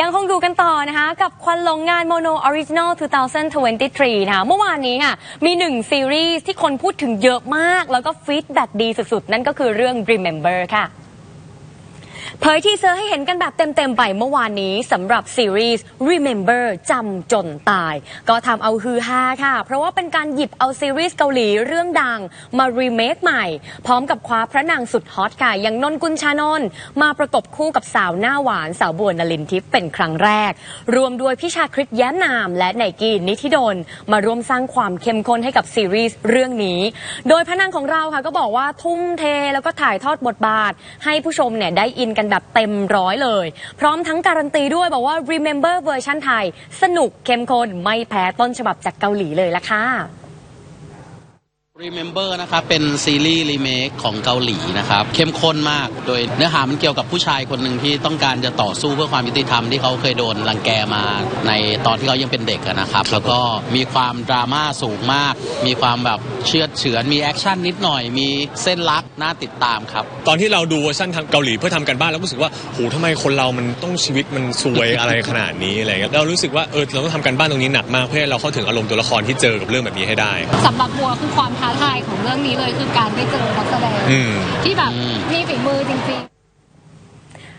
ยังคงดูกันต่อนะคะ กับควันหลงงานโมโนออริจินอล2023 นะคะ เมื่อวานนี้ค่ะมีหนึ่งซีรีส์ที่คนพูดถึงเยอะมาก แล้วก็ฟีดแบ็ดีสุดๆ นั่นก็คือเรื่อง Remember ค่ะ เผยที่เซอร์ให้เห็นกันแบบเต็ม ๆ ไปเมื่อวานนี้สำหรับซีรีส์ Remember จำจนตาย ก็ทำเอาฮือฮาค่ะ เพราะว่าเป็นการหยิบเอาซีรีส์เกาหลีเรื่องดังมารีเมคใหม่ พร้อมกับคว้าพระนางสุดฮอตค่ะอย่างนนกุลชานนท์มาประกบคู่กับสาวหน้าหวานสาวบัวนลินทิพย์เป็นครั้งแรก รวมด้วยพี่ชาคริตแย้มนาม และไนกี้นิธิดลมาร่วมสร้างความเข้มข้นให้กับซีรีส์เรื่องนี้ โดยพระนางของเราค่ะก็บอกว่าทุ่มเทแล้วก็ถ่ายทอดบทบาท ให้ผู้ชมเนี่ยได้อินกันแบบเต็มร้อยเลย พร้อมทั้งการันตีด้วยบอกว่า Remember เวอร์ชันไทย สนุกเข้มข้นไม่แพ้ต้นฉบับจากเกาหลีเลยละค่ะ Remember นะครับเป็นซีรีส์รีเมคของเกาหลีนะครับเข้มข้นมากโดยเนื้อหามันเกี่ยวกับผู้ชายคนหนึ่งที่ต้องการจะต่อสู้เพื่อความยุติธรรมที่เขาเคยโดนรังแกมาในตอนที่เขายังเป็นเด็กอะนะครับแล้วก็มีความดราม่าสูงมาก มีความแบบเชื่อดเฉือนมีแอคชั่นนิดหน่อย มีเส้นลักน่าติดตามครับ ตอนที่เราดูเวอร์ชันทางเกาหลีเพื่อทำกันบ้านแล้วรู้สึกว่าโหทำไมคนเรามันต้องชีวิตมันซวยอะไรขนาดนี้อะไรเงี้ยเรารู้สึกว่าเออเราต้องทำกันบ้านตรงนี้หนักมากเพื่อให้เราเข้าถึงอารมณ์ตัวละครที่เจอกับเรื่องแบบนี้ให้ได้สำหรับบัวคือความท้าทายของเรื่องนี้เลยคือการได้เจอนักแสดงอืมที่แบบอืมมีฝีมือจริงๆ